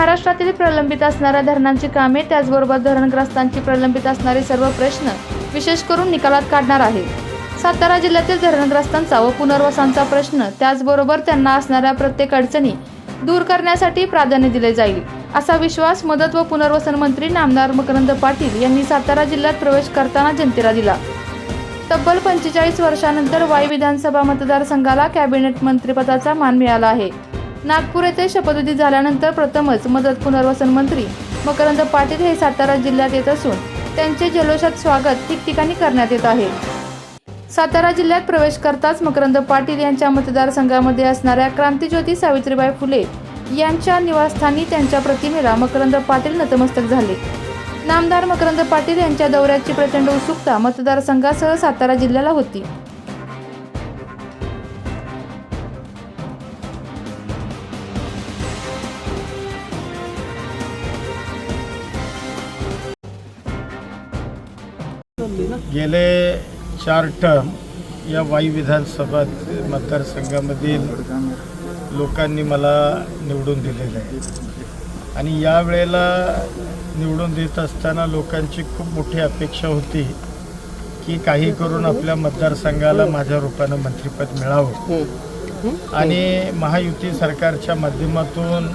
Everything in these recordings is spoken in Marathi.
महाराष्ट्रातील प्रलंबित असणाऱ्या धरणांची कामे त्याचबरोबर धरणग्रस्तांची प्रलंबित असणारे सर्व प्रश्न विशेष करून निकालात काढणार आहे. सातारा जिल्ह्यातील धरणग्रस्तांचा व पुनर्वसांचा प्रश्न त्याचबरोबर त्यांना असणाऱ्या प्रत्येक अडचणी दूर करण्यासाठी प्राधान्य दिले जाईल असा विश्वास मदत व पुनर्वसन मंत्री नामदार मकरंद पाटील यांनी सातारा जिल्ह्यात प्रवेश करताना जनतेला दिला. तब्बल पंचेचाळीस वर्षानंतर वाई विधानसभा मतदारसंघाला कॅबिनेट मंत्रिपदाचा मान मिळाला आहे. नागपूर येथे शपथविधी झाल्यानंतर प्रथमच मदत पुनर्वसन मंत्री मकरंद पाटील हे सातारा जिल्ह्यात येत असून त्यांचे जल्लोषात स्वागत ठिकठिकाणी करण्यात येत आहे. सातारा जिल्ह्यात प्रवेश करताच मकरंद पाटील यांच्या मतदारसंघामध्ये असणाऱ्या क्रांतीज्योती सावित्रीबाई फुले यांच्या निवासस्थानी त्यांच्या प्रतिमेला मकरंद पाटील नतमस्तक झाले. नामदार मकरंद पाटील यांच्या दौऱ्याची प्रचंड उत्सुकता मतदारसंघासह सातारा जिल्ह्याला होती. गेले चार टर्म या वाई विधानसभा मतदारसंघामधील लोकांनी मला निवडून दिलेलं आहे. आणि या वेळेला निवडून देत असताना लोकांची खूप मोठी अपेक्षा होती की काही करून आपल्या मतदारसंघाला माझ्या रूपानं मंत्रिपद मिळावं. आणि महायुती सरकारच्या माध्यमातून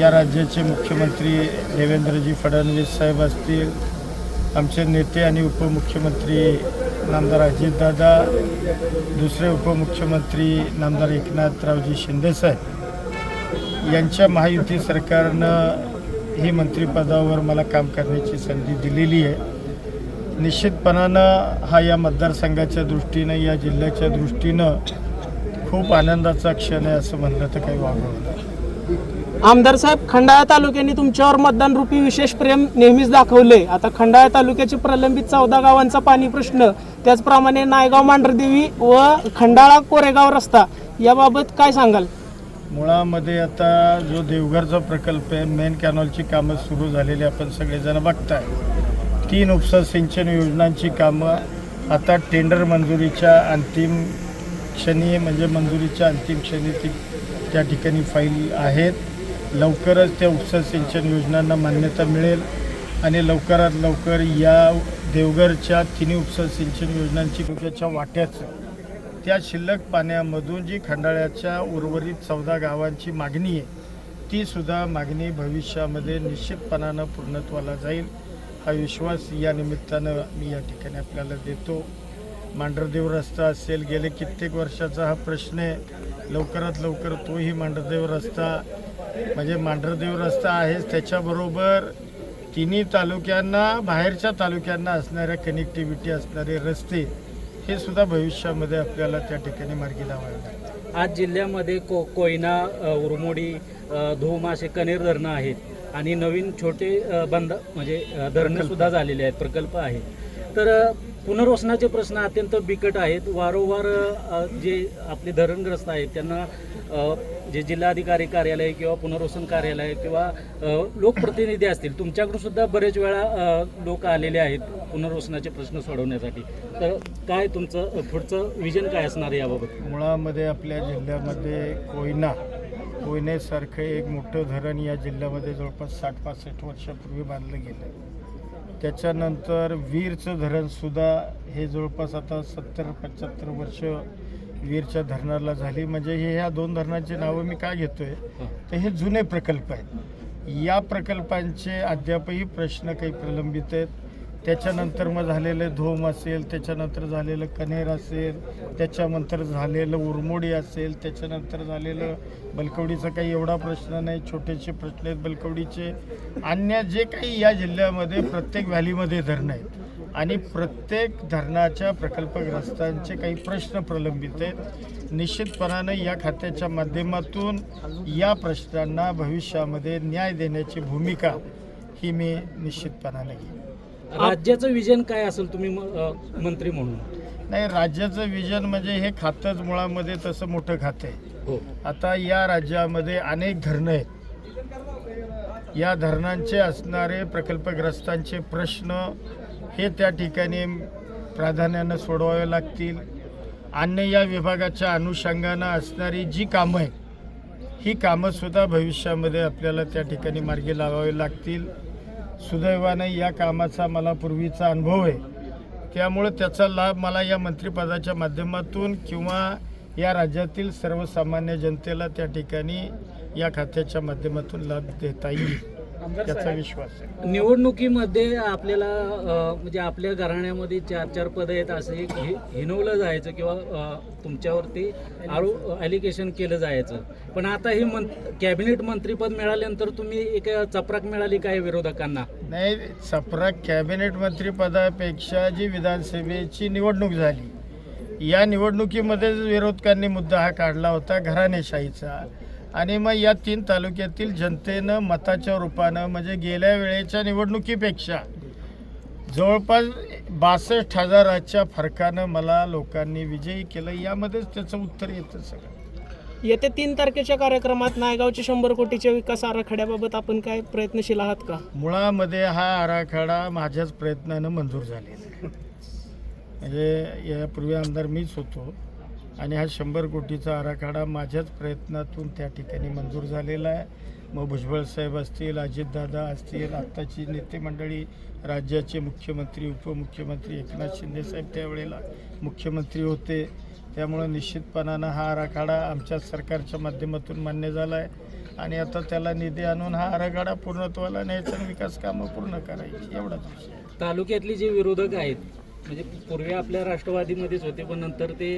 या राज्याचे मुख्यमंत्री देवेंद्रजी फडणवीस साहेब असतील आमचे नेते आणि उपमुख्यमंत्री नामदार अजितदादा दुसरे उपमुख्यमंत्री नामदार एकनाथरावजी शिंदेसाहेब यांच्या महायुती सरकारनं ही मंत्रिपदावर मला काम करण्याची संधी दिलेली आहे. निश्चितपणानं हा या मतदारसंघाच्या दृष्टीनं या जिल्ह्याच्या दृष्टीनं खूप आनंदाचा क्षण आहे असं म्हणलं तर काही वागवलं नाही आमदार साहेब खंडाळा तालुक्यांनी तुमच्यावर मतदान रूपी विशेष प्रेम नेहमीच दाखवले आता खंडाळा तालुक्याचे प्रलंबित चौदा गावांचा पाणी प्रश्न त्याचप्रमाणे नायगाव मांढरदेवी व खंडाळा कोरेगाव रस्ता याबाबत काय सांगाल? मुळामध्ये आता जो देवघरचा प्रकल्प आहे मेन कॅनॉलची कामं सुरू झालेली आपण सगळेजण बघताय. तीन उपसा सिंचन योजनांची कामं आता टेंडर मंजुरीच्या अंतिम क्षणी म्हणजे मंजुरीच्या अंतिम क्षणी ती त्या ठिकाणी फाईल आहेत. लवकरच त्या उपसा सिंचन योजनांना मान्यता मिळेल आणि लवकरात लवकर या देवघरच्या तिन्ही उपसा सिंचन योजनांची त्याच्या वाट्याचं त्या शिल्लक पाण्यामधून जी खंडाळ्याच्या उर्वरित चौदा गावांची मागणी आहे ती सुद्धा मागणी भविष्यामध्ये निश्चितपणानं पूर्णत्वाला जाईल. हा विश्वास या निमित्तानं मी या ठिकाणी आपल्याला देतो. मांढरदेव रस्ता असेल गेले कित्येक वर्षाचा हा प्रश्न आहे. लवकरात लवकर तोही मांढरदेव रस्ता म्हणजे मांढरदेव रस्ता आहेच. त्याच्याबरोबर तिन्ही तालुक्यांना बाहेरच्या तालुक्यांना असणाऱ्या कनेक्टिव्हिटी असणारे रस्ते हे सुद्धा भविष्यामध्ये आपल्याला त्या ठिकाणी मार्गी लागतील. आज जिल्ह्यामध्ये को कोयना उरमोडी धूम असे कनेर धरणं आहेत. आणि नवीन छोटे बंद म्हणजे अ, धरणं सुद्धा झालेले आहेत. प्रकल्प आहेत. तर पुनर्वसनाचे प्रश्न अत्यंत बिकट आहेत. वारंवार अ, जे आपले धरणग्रस्त आहेत त्यांना अ, जे जिल्हाधिकारी कार्यालय किंवा पुनर्वसन कार्यालय किंवा अ, लोकप्रतिनिधी असतील तुमच्याकडून सुद्धा बरेच वेळा अ, लोक आलेले आहेत पुनर्वसनाचे प्रश्न सोडवण्यासाठी. तर काय तुमचं अ, पुढचं विजन काय असणार आहे याबाबत? मुळामध्ये आपल्या जिल्ह्यामध्ये कोयना कोयनेसारखं एक मोठं धरण या जिल्ह्यामध्ये जवळपास साठ पासष्ट वर्षापूर्वी बांधलं गेलं. त्याच्यानंतर वीरचं धरणसुद्धा हे जवळपास आता सत्तर पंच्याहत्तर वर्ष वीरच्या धरणाला झाली. म्हणजे हे ह्या दोन धरणांची नावं मी का आहे तर हे जुने प्रकल्प आहेत. या प्रकल्पांचे अद्यापही प्रश्न काही प्रलंबित आहेत. त्याच्यानंतर मग झालेलं धोम असेल त्याच्यानंतर झालेलं कनेर असेल त्याच्यानंतर झालेलं उरमोडी असेल त्याच्यानंतर झालेलं बलकवडीचा काही एवढा प्रश्न नाही छोटेसे प्रश्न आहेत बलकवडीचे. अन्य जे काही या जिल्ह्यामध्ये प्रत्येक व्हॅलीमध्ये धरणं आहेत. आणि प्रत्येक धरणाच्या प्रकल्पग्रस्तांचे काही प्रश्न प्रलंबित आहेत. निश्चितपणानं या खात्याच्या माध्यमातून या प्रश्नांना भविष्यामध्ये न्याय देण्याची भूमिका ही मी निश्चितपणाने घेईन. राज्याचं विजन काय असेल तुम्ही मंत्री म्हणून? नाही राज्याचं विजन म्हणजे हे खातंच मुळामध्ये तसं मोठं खातं आहे. हो. आता या राज्यामध्ये अनेक धरणं आहेत. या धरणांचे असणारे प्रकल्पग्रस्तांचे प्रश्न हे त्या ठिकाणी प्राधान्यानं सोडवावे लागतील. अन्य या विभागाच्या अनुषंगानं असणारी जी कामं आहेत ही कामंसुद्धा भविष्यामध्ये आपल्याला त्या ठिकाणी मार्गी लावावी लागतील. सुदैवाने या कामाचा मला पूर्वीचा अनुभव आहे. त्यामुळं त्याचा लाभ मला या मंत्रिपदाच्या माध्यमातून किंवा या राज्यातील सर्वसामान्य जनतेला त्या ठिकाणी या खात्याच्या माध्यमातून लाभ देता येईल. त्याचा विश्वास आहे. निवडणुकीमध्ये आपल्याला अ, म्हणजे आपल्या घराण्यामध्ये चार चार पदं आहेत असं एक हि- हिनवलं जायचं किंवा अ, तुमच्यावरती आरो ॲलिगेशन केलं जायचं. पण आता हे मं कॅबिनेट मंत्रीपद मिळाल्यानंतर तुम्ही एक चपराक मिळाली काय विरोधकांना? नाही सपरा कॅबिनेट मंत्रिपदापेक्षा जी विधानसभेची निवडणूक झाली या निवडणुकीमध्ये विरोधकांनी मुद्दा हा काढला होता घराणेशाहीचा. आणि मग या तीन तालुक्यातील जनतेनं मताच्या रूपानं म्हणजे गेल्या वेळेच्या निवडणुकीपेक्षा जवळपास बासष्ट हजाराच्या फरकानं मला लोकांनी विजयी केलं यामध्येच त्याचं उत्तर येतं सगळं. येत्या तीन तारखेच्या कार्यक्रमात नायगावच्या शंभर कोटीच्या विकास आराखड्याबाबत आपण काय प्रयत्नशील आहात का? मुळामध्ये हा आराखडा माझ्याच प्रयत्नानं मंजूर झालेला आहे. म्हणजे यापूर्वी आमदार मीच होतो. आणि हा शंभर कोटीचा आराखडा माझ्याच प्रयत्नातून त्या ठिकाणी मंजूर झालेला आहे. मग भुजबळ साहेब असतील अजितदादा असतील आत्ताची नेते मंडळी राज्याचे मुख्यमंत्री उपमुख्यमंत्री एकनाथ शिंदेसाहेब त्यावेळेला मुख्यमंत्री होते. त्यामुळं निश्चितपणानं हा आराखडा आमच्या सरकारच्या माध्यमातून मान्य झाला आहे आणि आता त्याला निधी आणून हा आराखडा पूर्णत्वाला न्यायचा आणि विकास कामं पूर्ण करायची एवढाच तालुक्यातली जे विरोधक आहेत म्हणजे पूर्वी आपल्या राष्ट्रवादीमध्येच होते पण नंतर ते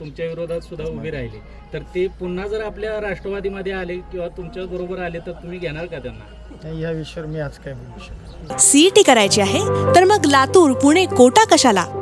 तुमच्या विरोधात सुद्धा उभे राहिले. तर ते पुन्हा जर आपल्या राष्ट्रवादीमध्ये आले किंवा तुमच्या बरोबर आले तर तुम्ही घेणार का त्यांना? नाही या विषयावर मी आज काय बोलू शकतो सीईटी करायची आहे तर मग लातूर पुणे कोटा कशाला?